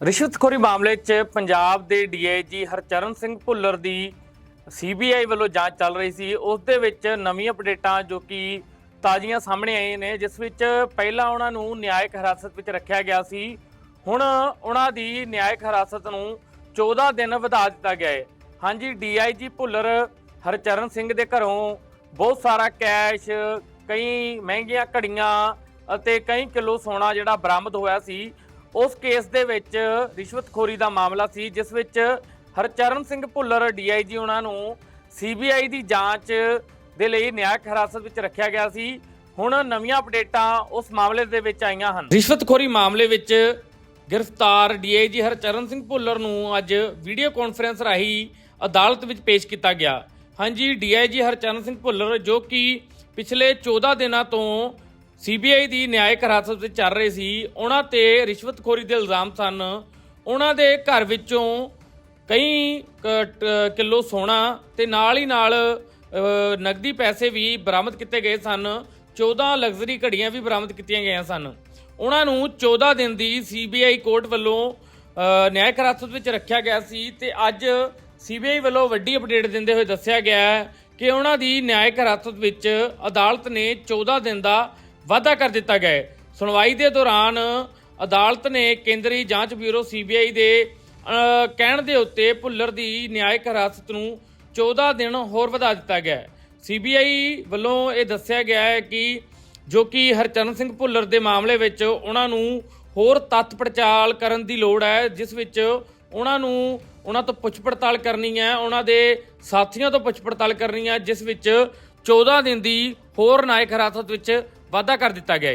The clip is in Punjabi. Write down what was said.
ਰਿਸ਼ਵਤਖੋਰੀ ਮਾਮਲੇ 'ਚ ਪੰਜਾਬ ਦੇ ਡੀਆਈਜੀ ਹਰਚਰਨ ਸਿੰਘ ਭੁੱਲਰ ਦੀ ਸੀਬੀਆਈ ਵੱਲੋਂ ਜਾਂਚ ਚੱਲ ਰਹੀ ਸੀ। ਉਸ ਦੇ ਵਿੱਚ ਨਵੀਂ ਅਪਡੇਟਾਂ ਜੋ ਕਿ ਤਾਜ਼ੀਆਂ ਸਾਹਮਣੇ ਆਈਆਂ ਨੇ, ਜਿਸ ਵਿੱਚ ਪਹਿਲਾਂ ਉਹਨਾਂ ਨੂੰ ਨਿਆਇਕ ਹਿਰਾਸਤ ਵਿੱਚ ਰੱਖਿਆ ਗਿਆ ਸੀ। ਹੁਣ ਉਹਨਾਂ ਦੀ ਨਿਆਇਕ ਹਿਰਾਸਤ ਨੂੰ 14 ਦਿਨ ਵਧਾ ਦਿੱਤਾ ਗਿਆ ਹੈ। ਹਾਂਜੀ, ਡੀਆਈਜੀ ਭੁੱਲਰ ਹਰਚਰਨ ਸਿੰਘ ਦੇ ਘਰੋਂ ਬਹੁਤ ਸਾਰਾ ਕੈਸ਼, ਕਈ ਮਹਿੰਗੀਆਂ ਘੜੀਆਂ ਅਤੇ ਕਈ ਕਿਲੋ ਸੋਨਾ ਜਿਹੜਾ ਬਰਾਮਦ ਹੋਇਆ ਸੀ ਉਸ ਕੇਸ ਦੇ ਵਿੱਚ ਰਿਸ਼ਵਤਖੋਰੀ ਦਾ ਮਾਮਲਾ ਸੀ, ਜਿਸ ਵਿੱਚ ਹਰਚਰਨ ਸਿੰਘ ਭੁੱਲਰ ਡੀਆਈਜੀ ਉਹਨਾਂ ਨੂੰ ਸੀਬੀਆਈ ਦੀ ਜਾਂਚ ਦੇ ਲਈ ਨਿਆਂਕ ਹਿਰਾਸਤ ਵਿੱਚ ਰੱਖਿਆ ਗਿਆ ਸੀ। ਹੁਣ ਨਵੀਆਂ ਅਪਡੇਟਾਂ ਉਸ ਮਾਮਲੇ ਦੇ ਵਿੱਚ ਆਈਆਂ ਹਨ। ਰਿਸ਼ਵਤਖੋਰੀ ਮਾਮਲੇ ਵਿੱਚ ਗ੍ਰਿਫਤਾਰ ਡੀਆਈਜੀ ਹਰਚਰਨ ਸਿੰਘ ਭੁੱਲਰ ਨੂੰ ਅੱਜ ਵੀਡੀਓ ਕਾਨਫਰੰਸ ਰਾਹੀਂ ਅਦਾਲਤ ਵਿੱਚ ਪੇਸ਼ ਕੀਤਾ ਗਿਆ। ਹਾਂਜੀ ਡੀਆਈਜੀ ਹਰਚਰਨ ਸਿੰਘ ਭੁੱਲਰ, ਜੋ ਕਿ ਪਿਛਲੇ 14 ਦਿਨਾਂ ਤੋਂ ਸੀਬੀਆਈ ਦੀ ਨਿਆਇਕ ਹਿਰਾਸਤ ਵਿੱਚ ਚੱਲ ਰਹੇ ਸੀ। ਉਹਨਾਂ ਤੇ ਰਿਸ਼ਵਤਖੋਰੀ ਦੇ ਇਲਜ਼ਾਮ ਸਨ। ਉਹਨਾਂ ਦੇ ਘਰ ਵਿੱਚੋਂ ਕਈ ਕ- ਕਿਲੋ ਸੋਨਾ ਤੇ ਨਾਲ ਹੀ ਨਾਲ ਅ, ਨਕਦੀ ਪੈਸੇ ਵੀ ਬਰਾਮਦ ਕੀਤੇ ਗਏ ਸਨ। 14 ਲਗਜ਼ਰੀ ਘੜੀਆਂ ਵੀ ਬਰਾਮਦ ਕੀਤੀਆਂ ਗਈਆਂ ਸਨ। ਉਹਨਾਂ ਨੂੰ 14 ਦਿਨ ਦੀ ਸੀਬੀਆਈ ਕੋਰਟ ਵੱਲੋਂ ਨਿਆਇਕ ਹਿਰਾਸਤ ਵਿੱਚ ਰੱਖਿਆ ਗਿਆ ਸੀ ਤੇ ਅੱਜ ਸੀਬੀਆਈ ਵੱਲੋਂ ਵੱਡੀ ਅਪਡੇਟ ਦਿੰਦੇ ਹੋਏ ਦੱਸਿਆ ਗਿਆ ਹੈ ਕਿ ਉਹਨਾਂ ਦੀ ਨਿਆਇਕ ਹਿਰਾਸਤ ਵਿੱਚ ਅਦਾਲਤ ਨੇ 14 ਦਿਨ ਦਾ ਵਾਅਦਾ ਕਰ ਦਿੱਤਾ ਗਿਆ ਹੈ। ਸੁਣਵਾਈ ਦੇ ਦੌਰਾਨ ਅਦਾਲਤ ਨੇ ਕੇਂਦਰੀ ਜਾਂਚ ਬਿਊਰੋ ਸੀਬੀਆਈ ਦੇ ਕਹਿਣ ਦੇ ਉੱਤੇ ਭੁੱਲਰ ਦੀ ਨਿਆਇਕ ਹਿਰਾਸਤ ਨੂੰ 14 ਦਿਨ ਹੋਰ ਵਧਾ ਦਿੱਤਾ ਗਿਆ ਹੈ। ਸੀਬੀਆਈ ਵੱਲੋਂ ਇਹ ਦੱਸਿਆ ਗਿਆ ਹੈ ਕਿ ਜੋ ਕਿ ਹਰਚਰਨ ਸਿੰਘ ਭੁੱਲਰ ਦੇ ਮਾਮਲੇ ਵਿੱਚ ਉਹਨਾਂ ਨੂੰ ਹੋਰ ਤੱਤ ਪੜਤਾਲ ਕਰਨ ਦੀ ਲੋੜ ਹੈ, ਜਿਸ ਵਿੱਚ ਉਹਨਾਂ ਨੂੰ ਉਹਨਾਂ ਤੋਂ ਪੁੱਛ ਪੜਤਾਲ ਕਰਨੀ ਹੈ, ਉਹਨਾਂ ਦੇ ਸਾਥੀਆਂ ਤੋਂ ਪੁੱਛ ਪੜਤਾਲ ਕਰਨੀ ਹੈ, ਜਿਸ ਵਿੱਚ 14 ਦਿਨ ਦੀ ਹੋਰ ਨਾਇਕ ਹਿਰਾਸਤ ਵਿੱਚ ਵਾਅਦਾ ਕਰ ਦਿੱਤਾ ਗਿਆ ਹੈ